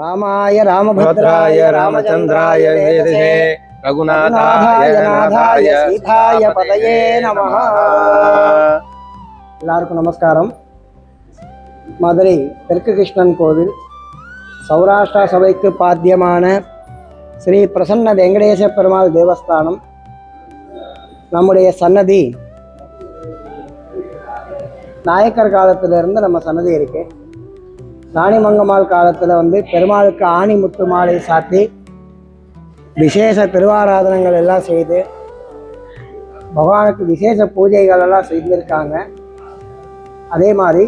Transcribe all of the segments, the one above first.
ராமாய ராமபத்ராய ராமச்சந்திராய வேதசே. ரகுநாதாய நாதாய சீதாய பதயே நம. எல்லாருக்கும் நமஸ்காரம். மதுரை தெற்கு கிருஷ்ணன் கோவில் சௌராஷ்டிரா சபைக்கு பாத்தியமான ஸ்ரீ பிரசன்ன வெங்கடேச பெருமாள் தேவஸ்தானம். நம்முடைய சன்னதி நாயக்கர் காலத்திலிருந்து நம்ம சன்னதி இருக்குது ராணிமங்கம்மாள் காலத்தில் வந்து பெருமாளுக்கு ஆணி முத்து மாலை சாத்தி விசேஷ திருவாராதனங்கள் எல்லாம் செய்து பகவானுக்கு விசேஷ பூஜைகள் எல்லாம் செய்திருக்காங்க. அதே மாதிரி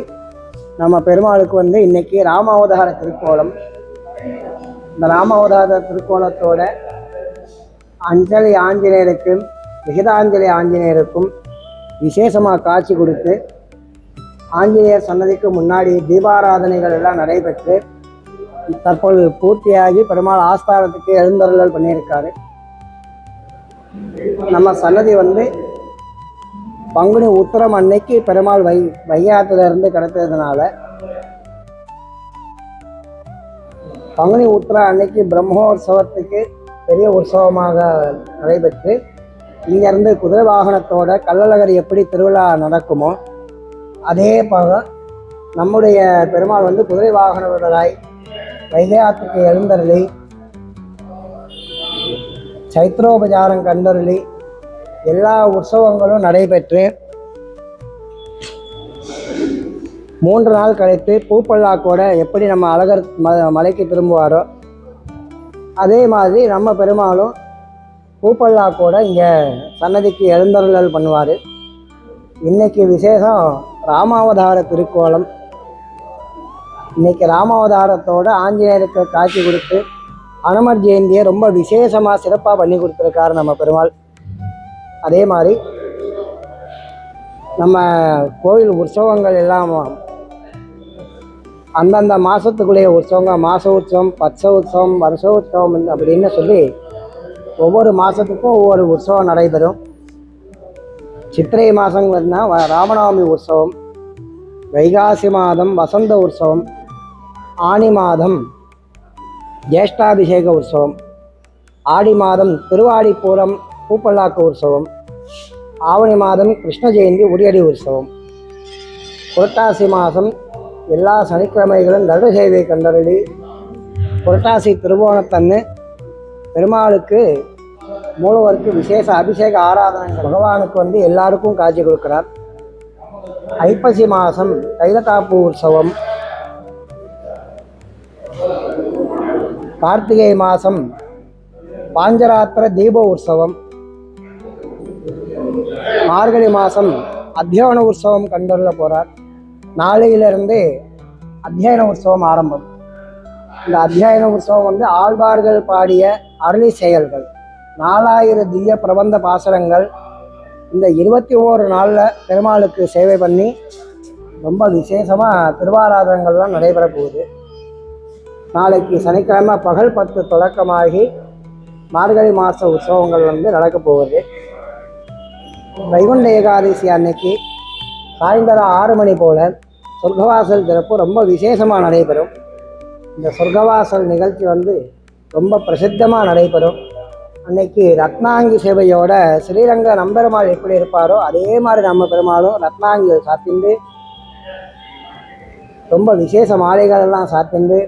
நம்ம பெருமாளுக்கு வந்து இன்னைக்கு ராமாவதார திருக்கோலம். இந்த ராமாவதார திருக்கோலத்தோட அஞ்சலி ஆஞ்சநேயருக்கும் விகிதாஞ்சலி ஆஞ்சநேயருக்கும் விசேஷமாக காட்சி கொடுத்து ஆஞ்சநேயர் சன்னதிக்கு முன்னாடி தீபாராதனைகள் எல்லாம் நடைபெற்று தற்பொழுது பூர்த்தியாகி பெருமாள் ஆஸ்தானத்துக்கு எழுந்தருளல் பண்ணியிருக்காரு. நம்ம சன்னதி வந்து பங்குனி உத்தரம் அன்னைக்கு பெருமாள் வை வையாத்திலிருந்து கிடைத்ததுனால பங்குனி உத்திரம் அன்னைக்கு பிரம்மோற்சவத்துக்கு பெரிய உற்சவமாக நடைபெற்று இங்கேருந்து குதிரை வாகனத்தோட கள்ளழகர் எப்படி திருவிழா நடக்குமோ அதே போக நம்முடைய பெருமாள் வந்து குதிரை வாகனவர்களாய் வைகையாத்துக்கு எழுந்தருளி சைத்ரோபஜாரம் கண்டருளி எல்லா உற்சவங்களும் நடைபெற்று மூன்று நாள் கழித்து பூப்பல்லாக்கோட எப்படி நம்ம அழகர் ம மலைக்கு திரும்புவாரோ அதே மாதிரி நம்ம பெருமாளும் பூப்பல்லாக்கோட இங்கே சன்னதிக்கு எழுந்தருளல் பண்ணுவார். இன்றைக்கி விசேஷம் ராமாவதார திருக்கோலம். இன்னைக்கு ராமாவதாரத்தோட ஆஞ்சநேயருக்கு காட்சி கொடுத்து அனுமர் ஜெயந்தியை ரொம்ப விசேஷமாக சிறப்பாக பண்ணி கொடுத்துருக்காரு நம்ம பெருமாள். அதே மாதிரி நம்ம கோயில் உற்சவங்கள் எல்லாம் அந்தந்த மாதத்துக்குள்ளேயே உற்சவங்க மாத உற்சவம் பட்ச உற்சவம் வருஷ உற்சவம் அப்படின்னு சொல்லி ஒவ்வொரு மாதத்துக்கும் ஒவ்வொரு உற்சவம் நடைபெறும். சித்திரை மாதங்கள்னா வ- ராமநவமி உற்சவம் வைகாசி மாதம் வசந்த உற்சவம் ஆனி மாதம் ஜேஷ்டாபிஷேக உற்சவம் ஆடி மாதம் திருவாடிப்பூரம் பூப்பல்லாக்கு உற்சவம் ஆவணி மாதம் கிருஷ்ண ஜெயந்தி உரியடி உற்சவம். புரட்டாசி மாதம் எல்லா சனிக்கிழமைகளும் கருட சேவை கண்டறி புரட்டாசி திருவோணத்தன்னு பெருமாளுக்கு மூலவருக்கு விசேஷ அபிஷேக ஆராதனை பகவானுக்கு வந்து எல்லாருக்கும் காட்சி கொடுக்கிறார். ஐப்பசி மாதம் தைலகாப்பு உற்சவம். கார்த்திகை மாதம் பாஞ்சராத்திர தீப உற்சவம். மார்கழி மாதம் அத்தியான உற்சவம் கண்டுள்ள போகிறார் நாளையிலிருந்து அத்தியாயன உற்சவம் ஆரம்பம். இந்த அத்தியாயன உற்சவம் வந்து ஆழ்வார்கள் பாடிய அருளி செயல்கள். நாலாயிரம் திவ்ய பிரபந்த பாசனங்கள் இந்த இருபத்தி ஓரு நாளில் பெருமாளுக்கு சேவை பண்ணி ரொம்ப விசேஷமாக திருவாராதனங்கள்லாம் நடைபெற போகுது. நாளைக்கு சனிக்கிழமை பகல் பத்து தொடக்கமாகி மார்கழி மாத உற்சவங்கள் வந்து நடக்க போகுது. வைகுண்ட ஏகாதசி அன்னைக்கு சாயந்தரம் ஆறு மணி போல் சொர்க்கவாசல் திறப்பு ரொம்ப விசேஷமாக நடைபெறும். இந்த சொர்க்கவாசல் நிகழ்ச்சி வந்து ரொம்ப பிரசித்தமாக நடைபெறும். அன்னைக்கு ரத்னாங்கி சேவையோட ஸ்ரீரங்க நம்பெருமாள் எப்படி இருப்பாரோ அதே மாதிரி நம்ம பெருமாளும் ரத்னாங்கிகள் சாத்திண்டு ரொம்ப விசேஷ மாலைகளெல்லாம் சாத்திண்டு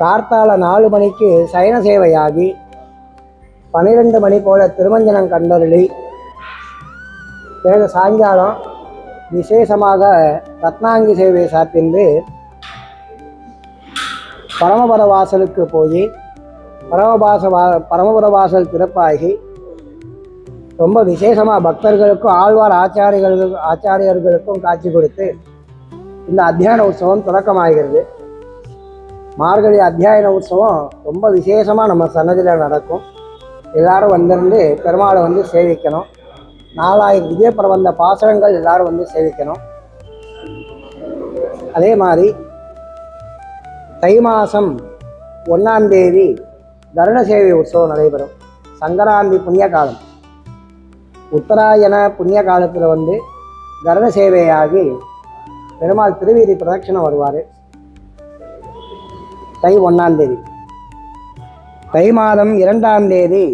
கார்த்தால நாலு மணிக்கு சயன சேவையாகி பன்னிரெண்டு மணி போல திருமஞ்சனம் கண்டருளி பிறகு சாயங்காலம் விசேஷமாக ரத்னாங்கி சேவை சாத்தின்று பரமபத வாசலுக்கு போய் பரமபாச வா பரமபுர வாசல் திறப்பாகி ரொம்ப விசேஷமாக பக்தர்களுக்கும் ஆழ்வார் ஆச்சாரியர்கள் ஆச்சாரியர்களுக்கும் காட்சி கொடுத்து இந்த அத்தியான உற்சவம் தொடக்கமாகிறது. மார்கழி அத்தியாயன உற்சவம் ரொம்ப விசேஷமாக நம்ம சன்னதியில் நடக்கும். எல்லாரும் வந்திருந்து பெருமாளை வந்து சேவிக்கணும். நாலாயிரம் விஜய பிரபந்த பாசனங்கள் எல்லாரும் வந்து சேவிக்கணும். அதே மாதிரி தை மாதம் ஒன்றாம் தேதி கருட சேவை உற்சவம் நடைபெறும். சங்கராந்தி புண்ணிய காலம் உத்தராயண புண்ணிய காலத்தில் வந்து கருட சேவையாகி பெருமாள் திருவீதி பிரதட்சணம் வருவார். தை ஒன்றாம் தேதி. தை மாதம் இரண்டாம் தேதி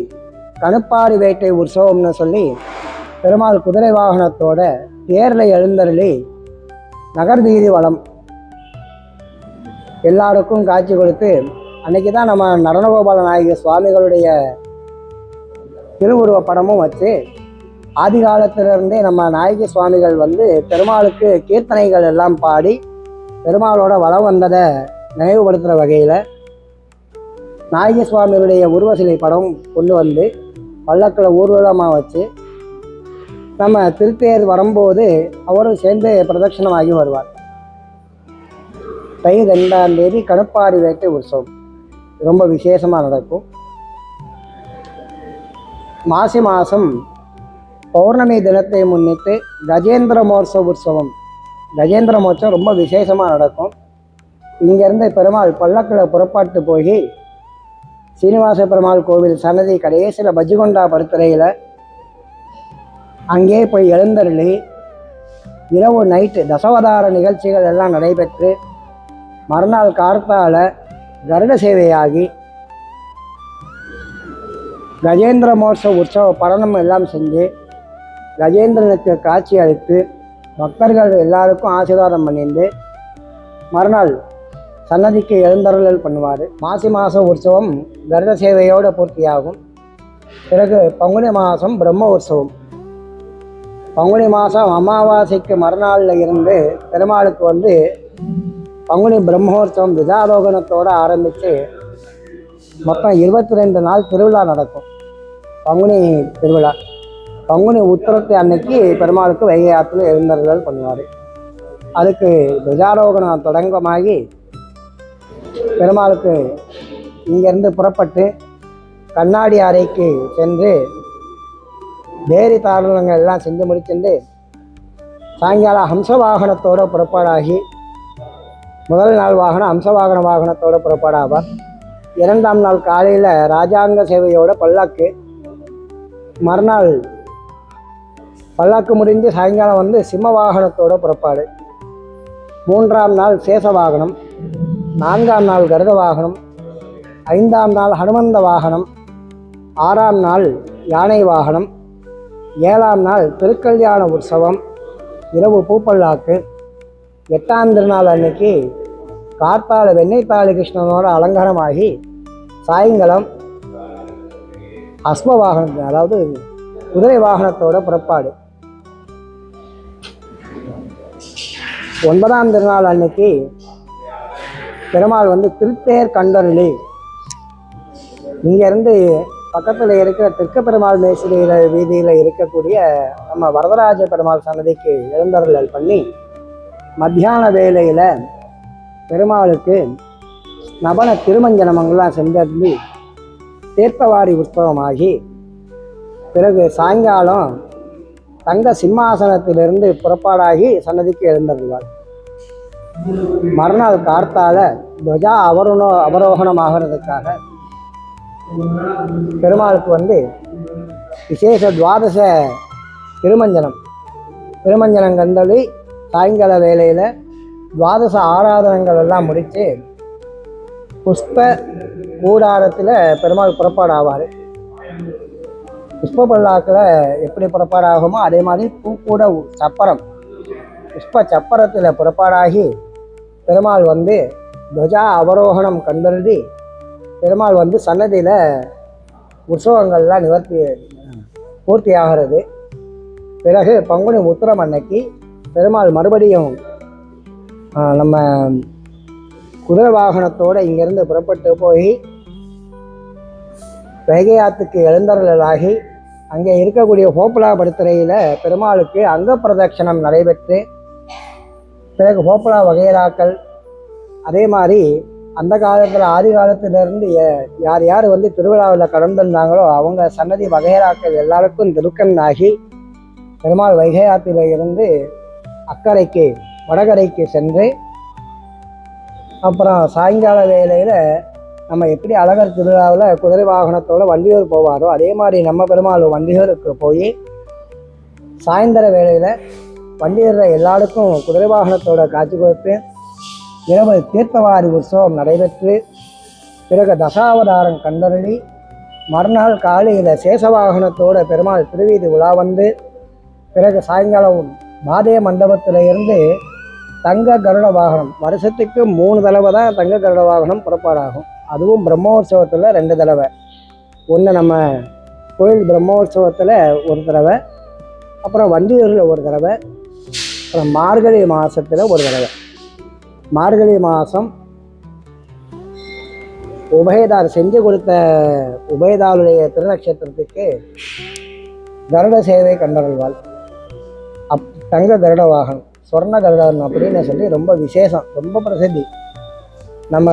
கணுப்பாடு வேட்டை உற்சவம்னு சொல்லி பெருமாள் குதிரை வாகனத்தோட தேரில் எழுந்தருளி நகர் வீதி வளம். எல்லாருக்கும் காட்சி கொடுத்து அன்னைக்கு தான் நம்ம நடனகோபால நாயகி சுவாமிகளுடைய திருவுருவ படமும் வச்சு ஆதி காலத்திலிருந்தே நம்ம நாயகி சுவாமிகள் வந்து பெருமாளுக்கு கீர்த்தனைகள் எல்லாம் பாடி பெருமாளோட வளம் வந்ததை நினைவுபடுத்துகிற வகையில் நாயகி சுவாமிகளுடைய உருவசிலை படம் கொண்டு வந்து பல்லக்கில் ஊர்வலமாக வச்சு நம்ம திருப்பேர் வரும்போது அவரும் சேர்ந்து பிரதட்சணமாகி வருவார். தை ரெண்டாம் தேதி கணுப்பாடி வேட்டை உற்சவம். ரொம்ப விசேஷமாக நடக்கும். மாசி மாதம் பௌர்ணமி தினத்தை முன்னிட்டு கஜேந்திர மோட்சவ உற்சவம். கஜேந்திர மோட்சம் ரொம்ப விசேஷமாக நடக்கும். இங்கேருந்து பெருமாள் பல்லக்கில் புறப்பாட்டு போய் சீனிவாச பெருமாள் கோவில் சன்னதி கடைசியில் பஜ்ஜிகொண்டா படுத்துறையில் அங்கே போய் எழுந்தருளி இரவு நைட்டு தசவதார நிகழ்ச்சிகள் எல்லாம் நடைபெற்று மறுநாள் கார்த்தால கருட சேவையாகி கஜேந்திர மோட்ச உற்சவ படனம் எல்லாம் செஞ்சு கஜேந்திரனுக்கு காட்சி அளித்து பக்தர்கள் எல்லாருக்கும் ஆசீர்வாதம் பண்ணிட்டு மறுநாள் சன்னதிக்கு எழுந்தருளல் பண்ணுவார். மாசி மாத உற்சவம் கருட சேவையோடு பூர்த்தியாகும். பிறகு பங்குனி மாதம் பிரம்ம உற்சவம். பங்குனி மாதம் அமாவாசைக்கு மறுநாளில் இருந்து பெருமாளுக்கு வந்து பங்குனி பிரம்மோற்சவம் விஜாரோகணத்தோடு ஆரம்பித்து மொத்தம் இருபத்தி ரெண்டு நாள் திருவிழா நடக்கும். பங்குனி திருவிழா. பங்குனி உத்தரத்தை அன்னைக்கு பெருமாளுக்கு வைகை ஆற்றுல எழுந்தருளல் பண்ணுவார். அதுக்கு துஜாரோகணம் தொடங்கமாகி பெருமாளுக்கு இங்கேருந்து புறப்பட்டு கண்ணாடி அறைக்கு சென்று வேரி தாரணங்கள் எல்லாம் செஞ்சு முடிச்சுட்டு சாயங்காலம் ஹம்ச வாகனத்தோடு புறப்பாடாகி முதல் நாள் வாகனம் அம்ச வாகன வாகனத்தோடு புறப்பாடாவார். இரண்டாம் நாள் காலையில் ராஜாங்க சேவையோட பல்லாக்கு மறுநாள் பல்லாக்கு முடிஞ்சு சாயங்காலம் வந்து சிம்ம வாகனத்தோட புறப்பாடு. மூன்றாம் நாள் சேஷ வாகனம் நான்காம் நாள் கருட வாகனம் ஐந்தாம் நாள் ஹனுமந்த வாகனம் ஆறாம் நாள் யானை வாகனம் ஏழாம் நாள் திருக்கல்யாண உற்சவம் இரவு பூப்பல்லாக்கு எட்டாம் திருநாள் அன்னைக்கு கார்த்தால வெண்ணெய்த்தாளி கிருஷ்ணனோட அலங்காரமாகி சாயங்காலம் அஸ்ம வாகனம் அதாவது குதிரை வாகனத்தோட புறப்பாடு. ஒன்பதாம் திருநாள் அன்னைக்கு பெருமாள் வந்து திருத்தேர் கண்டருளி. இங்கேருந்து பக்கத்தில் இருக்கிற தெற்கு பெருமாள் மேசிரியில் வீதியில் இருக்கக்கூடிய நம்ம வரதராஜ பெருமாள் சன்னதிக்கு எழுந்தருளல் பண்ணி மத்தியான வேளையில் பெருமாளுக்கு நபன திருமஞ்சனமங்களாம் செஞ்சு தீர்த்தவாரி உற்சவமாகி பிறகு சாயங்காலம் தங்க சிம்மாசனத்திலிருந்து புறப்பாடாகி சன்னதிக்கு எழுந்தருள்வார் மறுநாள் கார்த்தால துவஜா அவரோனோ அவரோகணமாகிறதுக்காக பெருமாளுக்கு வந்து விசேஷ துவாதச திருமஞ்சனம் திருமஞ்சனம் கந்தளி சாயங்கால வேளையில் துவாதச ஆராதனங்கள் எல்லாம் முடித்து புஷ்ப கூடாரத்தில் பெருமாள் புறப்பாடு ஆவார் புஷ்ப பல்லாக்கில் எப்படி புறப்பாடு ஆகுமோ அதே மாதிரி பூக்கூட சப்பரம். புஷ்ப சப்பரத்தில் புறப்பாடாகி பெருமாள் வந்து துவஜா அவரோகணம் கண்டருதி பெருமாள் வந்து சன்னதியில் உற்சவங்கள்லாம் நிவர்த்தி பூர்த்தி ஆகிறது பிறகு பங்குனி உத்திரம் அன்னைக்கு பெருமாள் மறுபடியும் நம்ம குதிரை வாகனத்தோடு இங்கேருந்து புறப்பட்டு போய் வைகை எழுந்தருளாகி அங்கே இருக்கக்கூடிய ஹோப்பலா படுத்துறையில் பெருமாளுக்கு அங்க பிரதட்சணம் நடைபெற்று பிறகு ஹோப்பலா வகைராக்கள் அதே மாதிரி அந்த காலத்தில் ஆதி காலத்திலிருந்து யார் யார் வந்து திருவிழாவில் கடந்திருந்தாங்களோ அவங்க சன்னதி வகைராக்கள் எல்லாருக்கும் திருக்கண் ஆகி பெருமாள் வைகை இருந்து அக்கறைக்கு வடகரைக்கு சென்று அப்புறம் சாயங்கால வேளையில் நம்ம எப்படி அழகர் திருவிழாவில் குதிரை வாகனத்தோட வண்டியூர் போவாரோ அதே மாதிரி நம்ம பெருமாள் வண்டியூருக்கு போய் சாயந்தர வேளையில் வண்டியூரில் எல்லாருக்கும் குதிரை வாகனத்தோட காட்சி கொடுத்து இரவு தீர்த்தவாரி உற்சவம் நடைபெற்று பிறகு தசாவதாரம் கண்டருளி மறுநாள் காலையில் சேஷ வாகனத்தோடு பெருமாள் திருவீதி உலா வந்து பிறகு சாயங்காலம் மாதே மண்டபத்தில் இருந்து தங்க கருட வாகனம். வருஷத்துக்கு மூணு தடவை தான் தங்க கருட வாகனம் புறப்பாடாகும். அதுவும் பிரம்மோற்சவத்தில் ரெண்டு தடவை. ஒன்று நம்ம கோயில் பிரம்மோற்சவத்தில் ஒரு தடவை அப்புறம் வண்டியூரில் ஒரு தடவை அப்புறம் மார்கழி மாதத்தில் ஒரு தடவை. மார்கழி மாதம் உபயதார் செஞ்சு கொடுத்த உபயதாருடைய திருநக்ஷத்திரத்துக்கு கருட சேவை கண்டருள்வாள். தங்க கருட வாகனம் சொர்ண கருடன் அப்படின்னு சொல்லி ரொம்ப விசேஷம் ரொம்ப பிரசித்தி. நம்ம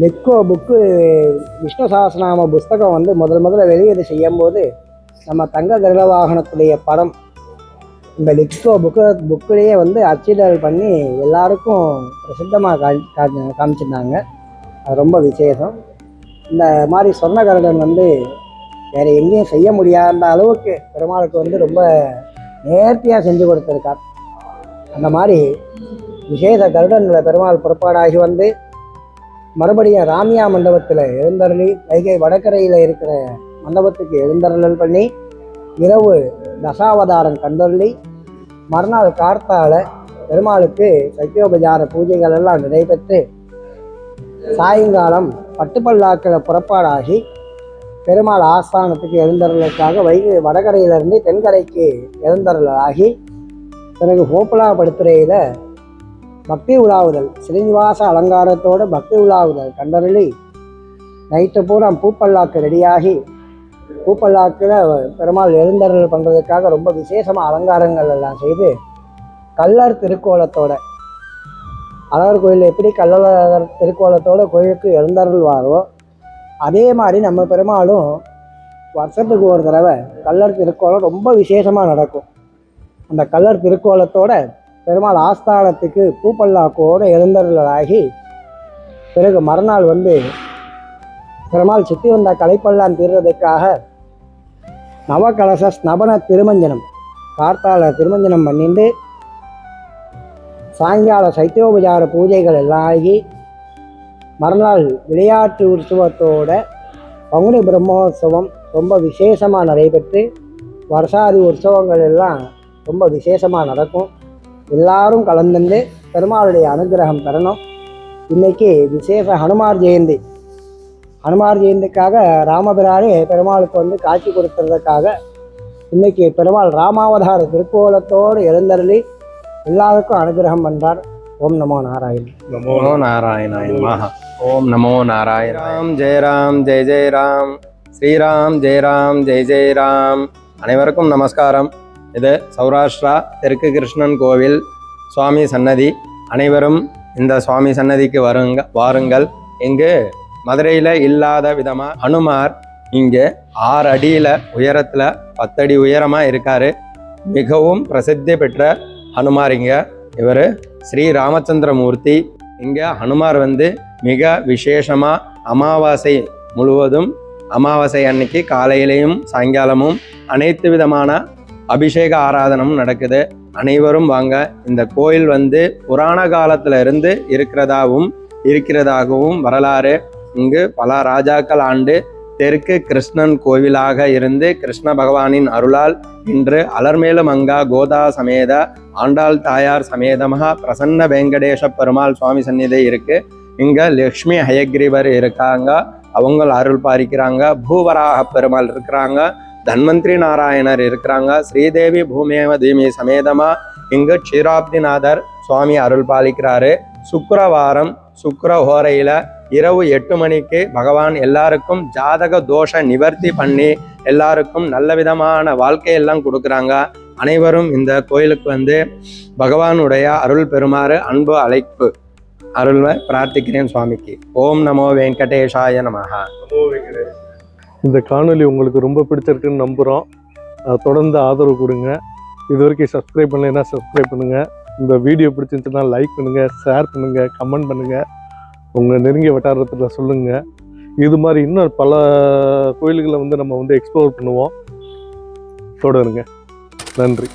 லிக்கோ புக்கு விஷ்ணு சாஸ்திரநாம புஸ்தகம் வந்து முதல் முதல்ல வெளியீடு செய்யும்போது நம்ம தங்க கருட வாகனத்துடைய படம் இந்த லிக்கோ புக்கு புக்கிலேயே வந்து அச்சிடல் பண்ணி எல்லாருக்கும் பிரசித்தமாக காமி காமி- காமிச்சிருந்தாங்க. அது ரொம்ப விசேஷம். இந்த மாதிரி சொர்ண கருடன் வந்து வேறு எங்கேயும் செய்ய முடியாத அளவுக்கு பெருமாளுக்கு வந்து ரொம்ப நேர்த்தியாக செஞ்சு கொடுத்துருக்கார். அந்த மாதிரி விசேஷ கருடன்களை பெருமாள் புறப்பாடாகி வந்து மறுபடியும் ராமியா மண்டபத்தில் எழுந்தருளி வைகை வடகரையில் இருக்கிற மண்டபத்துக்கு எழுந்தருளல் பண்ணி இரவு தசாவதாரம் கண்டருளி மறுநாள் கார்த்தால பெருமாளுக்கு சத்தியோபஜார பூஜைகள் எல்லாம் நடைபெற்று சாயங்காலம் பட்டுப்பல்லாக்கில் புறப்பாடாகி பெருமாள் ஆஸ்தானத்துக்கு எழுந்தருளுக்காக வைகை வடகரையிலிருந்து தென்கரைக்கு எழுந்தருளாகி பிறகு கோப்பலாபடுத்துறையில் பக்தி உலாவுதல் ஸ்ரீனிவாச அலங்காரத்தோட பக்தி உலாவுதல் கண்டருளி நைட்டு பூரா பூப்பல்லாக்கு ரெடியாகி பூப்பல்லாக்கில் பெருமாள் எழுந்தருள் பண்ணுறதுக்காக ரொம்ப விசேஷமாக அலங்காரங்கள் எல்லாம் செய்து கல்லர் திருக்கோலத்தோட அழகர் கோயில் எப்படி கல்லழகர் திருக்கோலத்தோட கோயிலுக்கு எழுந்தருள்வாரோ அதே மாதிரி நம்ம பெருமாளும் வருஷத்துக்கு ஒரு தடவை கல்லர் திருக்கோலம் ரொம்ப விசேஷமாக நடக்கும். அந்த கல்லர் திருக்கோலத்தோட பெருமாள் ஆஸ்தானத்துக்கு பூப்பல்லாக்கோடு எழுந்தருளாகி பிறகு மறுநாள் வந்து பெருமாள் சுற்றி வந்த கலைப்பல்லான் தீர்றதுக்காக நவகலச ஸ்நபன திருமஞ்சனம் கார்த்தால திருமஞ்சனம் பண்ணிட்டு சாயங்கால சைத்தியோபஜார பூஜைகள் எல்லாம் ஆகி மறுநாள் விளையாட்டு உற்சவத்தோட பங்குனி பிரம்மோற்சவம் ரொம்ப விசேஷமாக நடைபெற்று வருஷாதி உற்சவங்கள் எல்லாம் ரொம்ப விசேஷமாக நடக்கும். எல்லாரும் கலந்துண்டு பெருமாளுடைய அனுகிரகம் பெறணும். இன்னைக்கு விசேஷ ஹனுமார் ஜெயந்தி. ஹனுமார் ஜெயந்திக்காக ராமபிரானே பெருமாளுக்கு வந்து காட்சி கொடுக்கறதுக்காக இன்னைக்கு பெருமாள் ராமாவதார திருக்கோலத்தோடு எழுந்தருளி எல்லாருக்கும் அனுகிரகம் பண்ணுறார் ஓம் நமோ நாராயண் நமோ நாராயணாய ஓம் நமோ நாராயணாம். ராம் ஜெய ராம். ராம் ஸ்ரீராம் ஜெயராம் ராம் ஜெயராம் ராம். அனைவருக்கும் நமஸ்காரம். இது சௌராஷ்டிரா தெற்கு கிருஷ்ணன் கோவில் சுவாமி சன்னதி. அனைவரும் இந்த சுவாமி சன்னதிக்கு வருங்க வாருங்கள். இங்கு மதுரையில் இல்லாத விதமாக ஹனுமார் இங்கே ஆறு அடியில் உயரத்தில் பத்தடி உயரமாக இருக்கார். மிகவும் பிரசித்தி பெற்ற ஹனுமார் இங்கே. இவர் ஸ்ரீ ராமச்சந்திரமூர்த்தி. இங்கே ஹனுமார் வந்து மிக விசேஷமாக அமாவாசை முழுவதும் அமாவாசை அன்னைக்கு காலையிலையும் சாயங்காலமும் அனைத்து விதமான அபிஷேக ஆராதனமும் நடக்குது. அனைவரும் வாங்க இந்த கோயில் வந்து புராண காலத்துல இருந்து இருக்கிறதாகவும் இருக்கிறதாகவும் வரலாறு. இங்கு பல ராஜாக்கள் ஆண்டு தெற்கு கிருஷ்ணன் கோவிலாக இருந்து கிருஷ்ண பகவானின் அருளால் இன்று அலர்மேலு மங்கா கோதா சமேத ஆண்டாள் தாயார் சமேதமாக பிரசன்ன வெங்கடேஷ பெருமாள் சுவாமி சந்நிதி இருக்குது இங்கே லக்ஷ்மி ஹயக்ரீவர் இருக்காங்க. அவங்கள அருள் பாலிக்கிறாங்க. பூவராக பெருமாள் இருக்கிறாங்க. தன்வந்திரி நாராயணர் இருக்கிறாங்க. ஸ்ரீதேவி பூமேவ தீமி சமேதமா. இங்கு க்ஷீராப்திநாதர் சுவாமி அருள் பாலிக்கிறாரு. சுக்கரவாரம் சுக்கர ஹோரையில இரவு எட்டு மணிக்கு பகவான் எல்லாருக்கும் ஜாதக தோஷ நிவர்த்தி பண்ணி எல்லாருக்கும் நல்ல விதமான வாழ்க்கையெல்லாம் கொடுக்குறாங்க. அனைவரும் இந்த கோயிலுக்கு வந்து பகவானுடைய அருள் பெறுமாறு அன்பு அழைப்பு. அருள்வை பிரார்த்திக்கிறேன் சுவாமிக்கு. ஓம் நமோ வெங்கடேஷாய நமஹா. இந்த காணொளி உங்களுக்கு ரொம்ப பிடிச்சிருக்குன்னு நம்புகிறோம் தொடர்ந்து ஆதரவு கொடுங்க. இது வரைக்கும் சப்ஸ்கிரைப் பண்ணலைன்னா சப்ஸ்கிரைப் பண்ணுங்கள் இந்த வீடியோ பிடிச்சிருந்துச்சுன்னா லைக் பண்ணுங்கள் ஷேர் பண்ணுங்கள் கமெண்ட் பண்ணுங்கள் உங்கள் நெருங்கிய வட்டாரத்தில் சொல்லுங்கள் இது மாதிரி இன்னும் பல கோயில்களை வந்து நம்ம வந்து எக்ஸ்ப்ளோர் பண்ணுவோம். தொடருங்க. நன்றி.